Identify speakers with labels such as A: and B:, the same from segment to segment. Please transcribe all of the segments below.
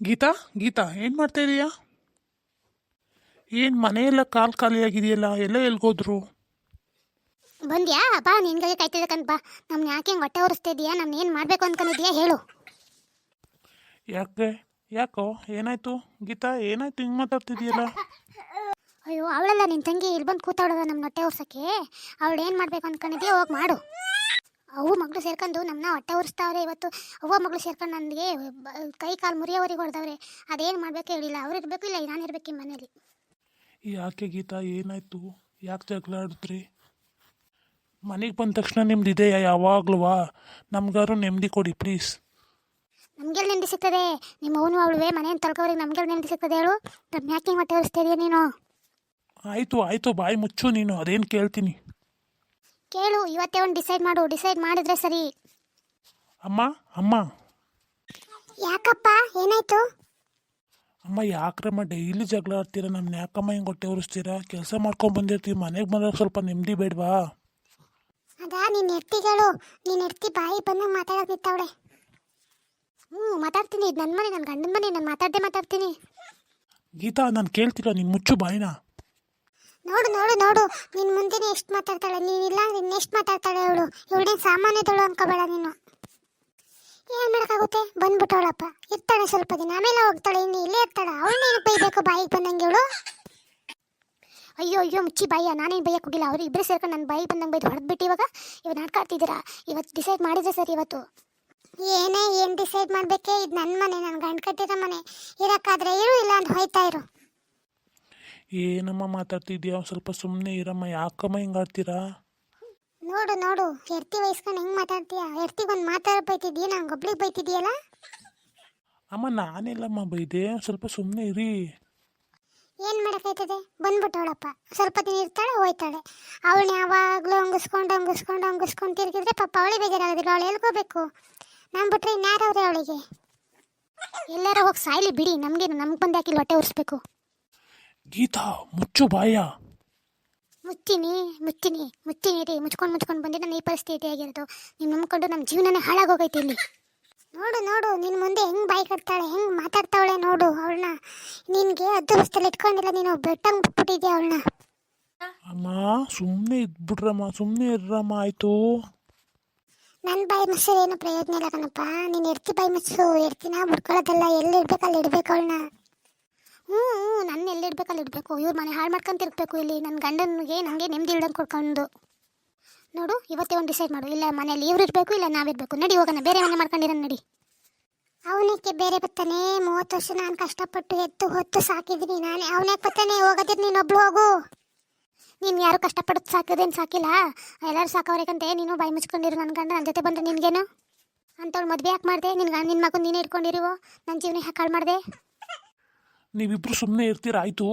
A: ಗೀತಾ ಗೀತಾ ಏನು ಮಾಡ್ತಾ ಇದೀಯಾ? ಏನು ಮನೆಯೆಲ್ಲ ಕಾಲು ಖಾಲಿಯಾಗಿದೆಯಲ್ಲ ಎಲ್ಲ ಎಲ್ಗೋದ್ರು?
B: ಬಂದ್ಯಾ? ಬಾ ನಿನ್ಗೆ ಕಾಯ್ತಿದ್ದಕ್ಕಂತ ಬಾ. ನಮ್ನ ಯಾಕೆ ಹಿಂಗೆ ಹೊಟ್ಟೆ ಉರಿಸ್ತಾ ಇದೀಯಾ? ನಾನು ಏನು ಮಾಡಬೇಕು ಅನ್ಕೊಂಡಿದ್ಯಾ? ಹೇಳು.
A: ಯಾಕೆ? ಯಾಕೋ? ಏನಾಯ್ತು? ಗೀತಾ ಏನಾಯ್ತು? ಹಿಂಗೆ ಮಾತಾಡ್ತಿದೀಯಲ್ಲ?
B: ಅಯ್ಯೋ ಅವಳಲ್ಲ ನಿನ್ನ ತಂಗಿ? ಇಲ್ಲಿ ಬಂದು ಕೂತಾಡೋದ ನಮ್ಮ ಹೊಟ್ಟೆ ಉರ್ಸಕ್ಕೆ ಅವಳು ಏನು ಮಾಡ್ಬೇಕು ಅನ್ಕೊಂಡಿದ್ಯಾ? ಹೋಗಿ ಮಾಡು. ಅವು ಮಗಳು ಸೇರ್ಕೊಂಡು ನಮ್ಮನ್ನ ಹೊಟ್ಟೆ ಉರಿಸ್ತಾವ್ರೆ. ಇವತ್ತು ಅವ್ವ ಮಗಳು ಸೇರ್ಕೊಂಡು ನನಗೆ ಕೈ ಕಾಲು ಮುರಿಯೋವರೆಗೆ ಹೊಡೆದವ್ರೆ. ಅದೇನು ಮಾಡ್ಬೇಕು ಹೇಳಿಲ್ಲ. ಅವ್ರು ಇರಬೇಕು ಇಲ್ಲ ನಾನು ಇರಬೇಕು ಈ ಮನೇಲಿ.
A: ಯಾಕೆ ಗೀತಾ ಏನಾಯ್ತು? ಯಾಕೆ ಜಗಳ ಆಡಿದ್ರಿ ಮನೆಗೆ ಬಂದ ತಕ್ಷಣ ನಿಮ್ದು ಇದೆಯಾ ಯಾವಾಗ್ಲೂವಾ? ನಮ್ಗಾರು ನೆಮ್ಮದಿ ಕೊಡಿ ಪ್ಲೀಸ್.
B: ನಮ್ಗೆಲ್ಲ ನೆಮ್ಮದಿ ಸಿಗ್ತದೆ. ನಿಮ್ಮ ಅವನು ಅವಳುವೆ ಮನೆಯನ್ನು ತಳ್ಕೋರಿಗೆ ನಮ್ಗೆಲ್ಲ ನೆಮ್ಮದಿ ಸಿಗ್ತದೆ ಹೇಳು. ನಮ್ಮ ಯಾಕೆ ಹೊಟ್ಟೆ ಉರಿಸ್ತಾ ಇದೀಯ ನೀನು?
A: ಆಯಿತು ಆಯಿತು ಬಾಯಿ ಮುಚ್ಚು ನೀನು. ಅದೇನು ಕೇಳ್ತೀನಿ.
B: ಕೇಳು ಇವತ್ತೇ ಒಂದು ಡಿಸೈಡ್ ಮಾಡು ಡಿಸೈಡ್ ಮಾಡಿದ್ರೆ ಸರಿ.
A: ಅಮ್ಮ ಅಮ್ಮ.
B: ಯಾಕಪ್ಪ ಏನಾಯ್ತು?
A: ಅಮ್ಮ ಯಾಕ್ರಮ್ಮ ಡೈಲಿ ಜಗಳ ಆಡ್ತೀರಾ? ನಮ್ಮ ಯಾಕಮ್ಮ ಹಿಂಗೆ ಹೊಟ್ಟೆ ಉರಿಸ್ತೀರಾ? ಕೆಲಸ ಮಾಡ್ಕೊಂಡು ಬಂದಿರ್ತೀವಿ ಮನೆಗೆ ಬಂದಾಗ ಸ್ವಲ್ಪ ನೆಮ್ಮದಿ ಬೇಡವಾ?
B: ಅದಾ ನಿನ್ನ ಎರ್ತಿಗಳು ನೀನು ಎರ್ತಿ ಬಾಯಿ ಬಂದಂಗೆ ಮಾತಾಡೋಕೆ ನಿಂತವಳೆ. ಹ್ಞೂ ಮಾತಾಡ್ತೀನಿ. ಇದು ನನ್ನ ಮನೆ ನನ್ನ ಗಂಡನ ಮನೆ ನಾನು ಮಾತಾಡ್ದೆ ಮಾತಾಡ್ತೀನಿ.
A: ಗೀತಾ ನಾನು ಕೇಳ್ತಿರೋ ನೀನು ಮುಚ್ಚು ಬಾಯಿನ.
B: ನೋಡು ನೋಡು ನೋಡು. ನಿನ್ನ ಮುಂದೆನೇ ಎಷ್ಟು ಮಾತಾಡ್ತಾಳೆ? ನೀನಿಲ್ಲ ನಿನ್ನ ಎಷ್ಟು ಮಾತಾಡ್ತಾಳೆ ಅವಳು? ಇವಳೇನು ಸಾಮಾನ್ಯದಳು ಅನ್ಕೋಬೇಡ ನೀನು. ಏನು ಮಾಡೋಕ್ಕಾಗುತ್ತೆ? ಬಂದ್ಬಿಟ್ಟವಳಪ್ಪ ಇರ್ತಾಳೆ ಸ್ವಲ್ಪ ದಿನ. ಆಮೇಲೆ ಹೋಗ್ತಾಳೆ, ಇನ್ನು ಇಲ್ಲೇ ಇರ್ತಾಳೆ. ಅವಳನ್ನೇನು ಬೈಬೇಕು ಬಾಯಿಗೆ ಬಂದಂಗೆ ಇವಳು ಅಯ್ಯೋ ಅಯ್ಯೋ, ಮುಚ್ಚಿ ಬಾಯಿಯ. ನಾನೇನು ಬೈಯಕ್ಕೆ ಹೋಗಿಲ್ಲ ಅವ್ರು ಇಬ್ಬರು ಸೇರ್ಕೊಂಡು ನನ್ನ ಬಾಯಿ ಬಂದಂಗೆ ಬೈದು ಹೊಡೆದ್ಬಿಟ್ಟು ಇವಾಗ ಇವಾಗ ನಾಟಕ ಆಡ್ತಿದ್ದೀರಾ ಇವತ್ತು ಡಿಸೈಡ್ ಮಾಡಿದ್ರೆ ಸರ್ ಇವತ್ತು? ಏನೇ ಏನು ಡಿಸೈಡ್ ಮಾಡಬೇಕೆ? ಇದು ನನ್ನ ಮನೆ ನನ್ನ ಗಂಡು ಕಟ್ಟಿರೋ ಮನೆ. ಇರೋಕ್ಕಾದ್ರೆ ಇರು ಇಲ್ಲ ಅಂತ ಹೋಯ್ತಾ ಇರು.
A: ಏನಮ್ಮ ಮಾತಾಡ್ತಿದ್ಯಾ? ಸ್ವಲ್ಪ ಸುಮ್ಮನೆ ಇರಮ್ಮ ಯಾಕಮ್ಮ ಹಿಂಗೆ ಆಡ್ತೀರಾ
B: ನೋಡು ನೋಡು ಎರ್ತಿ ವಯಸ್ಕೊಂಡು ಹೆಂಗ್ ಮಾತಾಡ್ತೀಯ? ಎರ್ತಿಗೆ ಬಂದು ಮಾತಾಡ ಬೈತಿದ್ದೀಯ ನಂಗೆ ಒಬ್ಳಿಗೆ ಬೈತಿದ್ದೀಯಲ್ಲ
A: ಅಮ್ಮ ನಾನೆಲ್ಲಮ್ಮ ಬೈದೆ. ಸ್ವಲ್ಪ ಸುಮ್ಮನೆ ಇರಿ.
B: ಏನು ಮಾಡೋಕ್ಕಾಯ್ತದೆ? ಬಂದ್ಬಿಟ್ಟವಳಪ್ಪ. ಸ್ವಲ್ಪ ದಿನ ಇರ್ತಾಳೆ ಹೋಯ್ತಾಳೆ. ಅವಳನ್ನ ಯಾವಾಗಲೂ ಹಂಗಿಸ್ಕೊಂಡು ಹಂಗಿಸ್ಕೊಂಡು ಹಂಗಿಸ್ಕೊಂಡು ತಿರುಗಿದ್ರೆ ಪಾಪ ಅವಳಿ ಬೇಜಾರಾಗೋದಿಲ್ಲ. ಅವಳು ಎಲ್ಕೋಬೇಕು ನಾನು ಬಿಟ್ರೆ ಇನ್ಯಾರವ್ರೆ ಅವಳಿಗೆ? ಎಲ್ಲರೂ ಹೋಗಿ ಸಾಯ್ಲಿ ಬಿಡಿ. ನಮಗೇನು ನಮ್ಗೆ ಬಂದು ಹಾಕಿಲ್ಲ ಹೊಟ್ಟೆ ಉರಿಸ್ಬೇಕು.
A: ಗೀತಾ ಮುಚ್ಚು ಬಾಯ.
B: ಮುತ್ತಿನಿ ಮುತ್ತಿನಿ ಮುತ್ತಿನಿ ರೀ. ಮುಚ್ಕೊಂಡು ಮುಚ್ಕೊಂಡು ಬಂದಿದ್ದ ನನ್ನ ಈ ಪರಿಸ್ಥಿತಿ ಆಗಿರೋದು. ನೀನು ನಂಬ್ಕೊಂಡು ನಮ್ಮ ಜೀವನನೇ ಹಾಳಾಗೋಗೈತೆ ಇಲ್ಲಿ. ನೋಡು ನೋಡು ನಿನ್ನ ಮುಂದೆ ಹೆಂಗೆ ಬಾಯಿ ಕಟ್ತಾಳೆ ಹೆಂಗೆ ಮಾತಾಡ್ತಾವಳೆ ನೋಡು ಅವಳನ್ನ. ನಿನಗೆ ಅದೃಷ್ಟದಲ್ಲಿ ಇಟ್ಕೊಂಡಿಲ್ಲ ನೀನು ಬೆಟ್ಟಂಗೆ ಬಿಟ್ಬಿಟ್ಟಿದ್ಯಾ ಅವಳನ್ನ?
A: ಅಮ್ಮ ಸುಮ್ಮನೆ ಇದ್ಬಿಡ್ರಮ್ಮ ಸುಮ್ಮನೆ ಇರ್ರಮ್ಮ ಆಯಿತು.
B: ನನ್ನ ಬಾಯಿ ಮುಚ್ಚಿದ್ರೆ ಏನು ಪ್ರಯೋಜನ ಇಲ್ಲ ಕಣಪ್ಪ. ನೀನು ಎಡ್ತಿ ಬಾಯಿ ಮುಚ್ಚು ಎಡ್ತಿನ ಬಿಡ್ಕೊಳ್ಳೋದಲ್ಲ ಎಲ್ಲಿ ಇಡ್ಬೇಕು ಅಲ್ಲಿ ಇಡ್ಬೇಕು ಅವಳನ್ನ. ಹ್ಞೂ ನನ್ನ ಎಲ್ಲಿ ಇಡ್ಬೇಕು ಅಲ್ಲಿ ಇಡಬೇಕು? ಇವ್ರ ಮನೆ ಹಾಳು ಮಾಡ್ಕೊಂತ ಇರ್ಬೇಕು ಇಲ್ಲಿ. ನನ್ನ ಗಂಡನಿಗೆ ನನಗೆ ನೆಮ್ಮದಿ ಇಡಂಗೆ ಕೊಡ್ಕೊಂಡು. ನೋಡು, ಇವತ್ತೇ ಒಂದು ಡಿಸೈಡ್ ಮಾಡು. ಇಲ್ಲ ಮನೇಲಿ ಇವ್ರು ಇರಬೇಕು, ಇಲ್ಲ ನಾವಿರಬೇಕು ನಡಿ, ಹೋಗೋಣ. ಬೇರೆ ಮನೆ ಮಾಡ್ಕೊಂಡಿರೋ ನಡಿ. ಅವನಿಗೆ ಬೇರೆ ಬರ್ತಾನೆ. ಮೂವತ್ತು ವರ್ಷ ನಾನು ಕಷ್ಟಪಟ್ಟು ಎತ್ತು ಹೊತ್ತು ಸಾಕಿದ್ದೀನಿ ನಾನೇ. ಅವನೇ ಬರ್ತಾನೆ. ಹೋಗೋದಿರ್ ನೀನೊಬ್ಳು ಹೋಗು. ನೀನು ಯಾರು ಕಷ್ಟಪಟ್ಟು ಸಾಕಿದೇನು ಸಾಕಿಲ್ಲ. ಎಲ್ಲರೂ ಸಾಕವ್ರಿಗಂತೆ ನೀನು ಬಾಯಿ ಮುಚ್ಕೊಂಡಿರು ನನ್ನ ಗಂಡ. ನನ್ನ ಜೊತೆ ಬಂದ್ರೆ ನಿನಗೇನು? ಅಂತವಳು ಮದುವೆ ಯಾಕೆ ಮಾಡಿದೆ? ನಿನ್ನ ನಿನ್ನ ಮಗು ನೀನೇ ಇಟ್ಕೊಂಡಿರುವೋ? ನನ್ನ ಜೀವನ ಯಾಕೆ ಹಾಳು ಮಾಡಿದೆ?
A: ನೀವಿಬ್ರು ಸುಮ್ಮನೆ ಇರ್ತೀರಾ? ಆಯಿತು.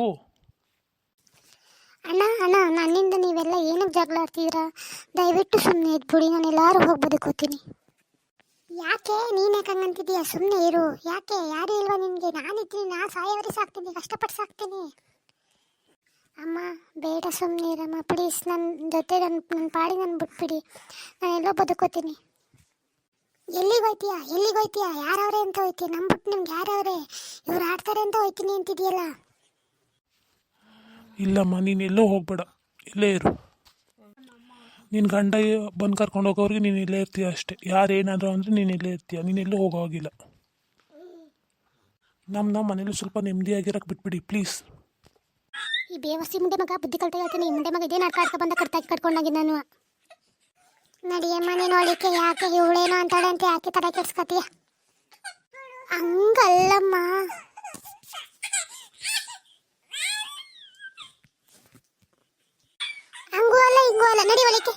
B: ಅಣ್ಣ ಅಣ್ಣ, ನನ್ನಿಂದ ನೀವೆಲ್ಲ ಏನಕ್ಕೆ ಜಗಳ ಆಡ್ತಿದ್ದೀರಾ? ದಯವಿಟ್ಟು ಸುಮ್ಮನೆ ಇದ್ಬಿಡಿ, ನಾನು ಎಲ್ಲರೂ ಹೋಗಿ ಬದುಕೋತೀನಿ. ಯಾಕೆ? ನೀನು ಯಾಕೆ ಹಂಗಂತಿದ್ದೀಯ ಸುಮ್ಮನೆ ಇರು. ಯಾಕೆ? ಯಾರು ಇಲ್ವಾ ನಿನಗೆ? ನಾನಿದ್ದೀನಿ ನಾನು ಸಾಯೋವರೆ ಸಾಕ್ತೀನಿ, ಕಷ್ಟಪಟ್ಟು ಸಾಕ್ತೀನಿ. ಅಮ್ಮ, ಬೇಡ ಸುಮ್ಮನೆ ಇರಮ್ಮ. ಪ್ಲೀಸ್ ನನ್ನ ಜೊತೆ ನನ್ನ ನನ್ನ ಪಾಡಿ ನನ್ನ ಬಿಟ್ಬಿಡಿ. ನಾನು ಎಲ್ಲೋ ಬದುಕೋತೀನಿ. ಎಲ್ಲಿಗೆ ಹೋಯ್ತೀಯಾ ಎಲ್ಲಿಗೆ ಹೋಯ್ತೀಯಾ ಯಾರವ್ರೆ ಅಂತ ಹೋಯ್ತೀಯ? ನಮ್ಮ ಬಿಟ್ಟು ನಿಮ್ಗೆ ಯಾರವ್ರೆ? ಇವ್ರು ಆಡ್ತಾರೆ ಅಂತ ಹೋಯ್ತೀನಿ ಅಂತಿದೆಯಲ್ಲ?
A: ಇಲ್ಲಮ್ಮ ನೀನು ಎಲ್ಲೋ ಹೋಗ್ಬೇಡ. ಇಲ್ಲೇ ಇರು. ನಿನ್ನ ಗಂಡ ಬಂದು ಕರ್ಕೊಂಡು ಹೋಗೋರಿಗೆ ನೀನು ಇಲ್ಲೇ ಇರ್ತೀಯ ಅಷ್ಟೇ. ಯಾರು ಏನಾದರೂ ಅಂದರೆ ನೀನು ಇಲ್ಲೇ ಇರ್ತೀಯ. ನೀನು ಎಲ್ಲೂ ಹೋಗೋ ಹಾಗಿಲ್ಲ ನಮ್ಮ ನಮ್ಮ ಮನೇಲಿ ಸ್ವಲ್ಪ ನೆಮ್ಮದಿಯಾಗಿರಕ್ಕೆ ಬಿಟ್ಬಿಡಿ ಪ್ಲೀಸ್.
B: ಈ ಬೇವಸಿ ಮುಂದೆ ಮಗ ಬುದ್ಧಿ ಕಲ್ತ ಹೇಳ್ತೀನಿ. ಮುಂದೆ ಮಗ ಇದೇ ನಾಟಕ ಬಂದ ಕರ್ತಾಗಿ ಕಟ್ಕೊಂಡಾಗಿ ನಾನು. ನಡಿಯಮ್ಮ, ನೀನು ಒಳಿಕೆ ಯಾಕೆ ಇವಳೇನೋ ಅಂತಾಳೆ ಅಂತ ಯಾಕೆ ತಲೆ ಕೆಡ್ಸ್ಕೊತೀಯ? ಹಂಗಲ್ಲಮ್ಮ. ಹಂಗೂ ಅಲ್ಲ, ಹಿಂಗೂ ಅಲ್ಲ, ನಡಿ ಒಳಿಕೆ